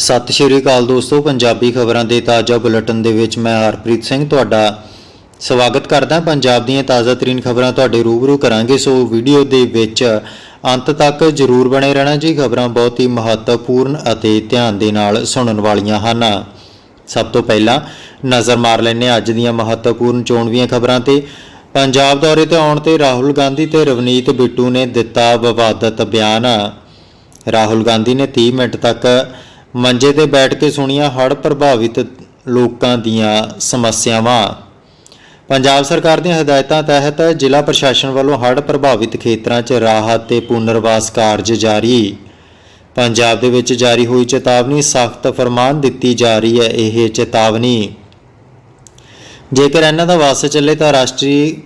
ਸਤਿ ਸ਼੍ਰੀ ਅਕਾਲ ਦੋਸਤੋ, ਪੰਜਾਬੀ ਖਬਰਾਂ ਦੇ ਤਾਜ਼ਾ ਬੁਲੇਟਿਨ ਦੇ ਵਿੱਚ ਮੈਂ ਹਰਪ੍ਰੀਤ ਸਿੰਘ ਤੁਹਾਡਾ ਸਵਾਗਤ ਕਰਦਾ। ਪੰਜਾਬ ਦੀਆਂ ਤਾਜ਼ਾ ਤਰੀਨ ਖਬਰਾਂ ਤੁਹਾਡੇ ਰੂਬਰੂ ਕਰਾਂਗੇ। ਸੋ ਵੀਡੀਓ ਦੇ ਵਿੱਚ ਅੰਤ ਤੱਕ ਜਰੂਰ ਬਣੇ ਰਹਿਣਾ ਜੀ। ਖਬਰਾਂ ਬਹੁਤ ਹੀ ਮਹੱਤਵਪੂਰਨ ਅਤੇ ਧਿਆਨ ਦੇ ਨਾਲ ਸੁਣਨ ਵਾਲੀਆਂ ਹਨ। ਸਭ ਤੋਂ ਪਹਿਲਾਂ ਨਜ਼ਰ ਮਾਰ ਲੈਂਦੇ ਅੱਜ ਦੀਆਂ ਮਹੱਤਵਪੂਰਨ ਚੋਣਵੀਆਂ ਖਬਰਾਂ ਤੇ। ਪੰਜਾਬ ਦੌਰੇ ਤੇ ਆਉਣ ਤੇ ਰਾਹੁਲ ਗਾਂਧੀ ਤੇ ਰਵਨੀਤ ਬਿੱਟੂ ਨੇ ਦਿੱਤਾ ਵਿਵਾਦਤ ਬਿਆਨ। ਰਾਹੁਲ ਗਾਂਧੀ ਨੇ 30 ਮਿੰਟ ਤੱਕ ਮੰਜੇ ਤੇ ਬੈਠ ਕੇ ਸੁਣੀਆਂ ਹੜ੍ਹ ਪ੍ਰਭਾਵਿਤ ਲੋਕਾਂ ਦੀਆਂ ਸਮੱਸਿਆਵਾਂ। ਪੰਜਾਬ ਸਰਕਾਰ ਦੀਆਂ ਹਦਾਇਤਾਂ ਤਹਿਤ ਜ਼ਿਲ੍ਹਾ ਪ੍ਰਸ਼ਾਸਨ ਵੱਲੋਂ ਹੜ੍ਹ ਪ੍ਰਭਾਵਿਤ ਖੇਤਰਾਂ 'ਚ ਰਾਹਤ ਤੇ ਪੁਨਰਵਾਸ ਕਾਰਜ ਜਾਰੀ। ਪੰਜਾਬ ਦੇ ਵਿੱਚ ਜਾਰੀ ਹੋਈ ਚੇਤਾਵਨੀ ਸਖਤ ਫਰਮਾਨ ਦਿੱਤੀ ਜਾ ਰਹੀ ਹੈ, ਇਹ ਚੇਤਾਵਨੀ। ਜੇਕਰ ਇਹਨਾਂ ਦਾ ਵਾਸ ਚੱਲੇ ਤਾਂ ਰਾਸ਼ਟਰੀ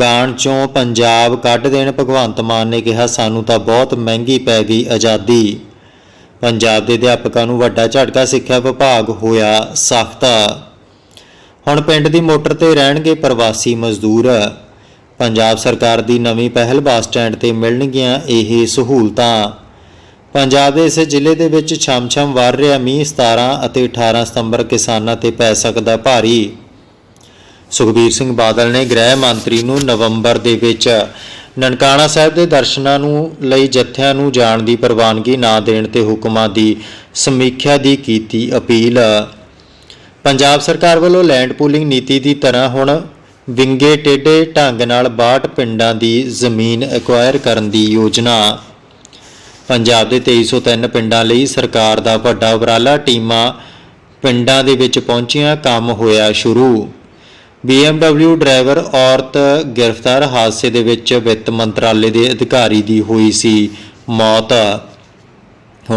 ਗਾਣ ਚੋਂ ਪੰਜਾਬ ਕੱਢ ਦੇਣ, ਭਗਵੰਤ ਮਾਨ ਨੇ ਕਿਹਾ, ਸਾਨੂੰ ਤਾਂ ਬਹੁਤ ਮਹਿੰਗੀ ਪੈ ਗਈ ਆਜ਼ਾਦੀ। ਪੰਜਾਬ ਦੇ ਅਧਿਆਪਕਾਂ ਨੂੰ ਵੱਡਾ ਝਟਕਾ ਸਿੱਖਿਆ ਵਿਭਾਗ ਹੋਇਆ ਸਖਤਾ। ਹੁਣ ਪਿੰਡ ਦੀ ਮੋਟਰ ਤੇ ਰਹਿਣਗੇ ਪ੍ਰਵਾਸੀ ਮਜ਼ਦੂਰ। ਪੰਜਾਬ ਸਰਕਾਰ ਦੀ ਨਵੀਂ ਪਹਿਲ ਬੱਸ ਸਟੈਂਡ ਤੇ ਮਿਲਣਗੀਆਂ ਇਹ ਸਹੂਲਤਾਂ। ਪੰਜਾਬ ਦੇ ਇਸ ਜ਼ਿਲ੍ਹੇ ਦੇ ਵਿੱਚ ਛਮ-ਛਮ ਵਰ ਰਿਹਾ ਮੀਂਹ 17 ਅਤੇ 18 ਸਤੰਬਰ ਕਿਸਾਨਾਂ ਤੇ ਪੈ ਸਕਦਾ ਭਾਰੀ। ਸੁਖਬੀਰ ਸਿੰਘ ਬਾਦਲ ਨੇ ਗ੍ਰਹਿ ਮੰਤਰੀ ਨੂੰ ਨਵੰਬਰ ਦੇ ਵਿੱਚ ਨਨਕਾਣਾ ਸਾਹਿਬ ਦੇ ਦਰਸ਼ਨਾਂ ਨੂੰ ਲਈ ਜਥਿਆਂ ਨੂੰ ਜਾਣ ਦੀ ਪ੍ਰਵਾਨਗੀ ਨਾ ਦੇਣ ਤੇ ਹੁਕਮਾਂ ਦੀ ਸਮੀਖਿਆ ਦੀ ਕੀਤੀ ਅਪੀਲ। ਪੰਜਾਬ ਸਰਕਾਰ ਵੱਲੋਂ ਲੈਂਡ ਪੂਲਿੰਗ ਨੀਤੀ ਦੀ ਤਰ੍ਹਾਂ ਹੁਣ ਵਿੰਗੇ ਟੇਢੇ ਢੰਗ ਨਾਲ 62 ਪਿੰਡਾਂ ਦੀ ਜ਼ਮੀਨ ਐਕਵਾਇਰ ਕਰਨ ਦੀ ਯੋਜਨਾ। ਪੰਜਾਬ ਦੇ 2303 ਪਿੰਡਾਂ ਲਈ ਸਰਕਾਰ ਦਾ ਵੱਡਾ ਉਪਰਾਲਾ ਟੀਮਾਂ ਪਿੰਡਾਂ ਦੇ ਵਿੱਚ ਪਹੁੰਚੀਆਂ ਕੰਮ ਹੋਇਆ ਸ਼ੁਰੂ। BMW ਡਰਾਈਵਰ ਔਰਤ ਗ੍ਰਿਫਤਾਰ ਹਾਦਸੇ ਦੇ ਵਿੱਚ ਵਿੱਤ ਮੰਤਰਾਲੇ ਦੇ ਅਧਿਕਾਰੀ ਦੀ ਹੋਈ ਸੀ ਮੌਤ।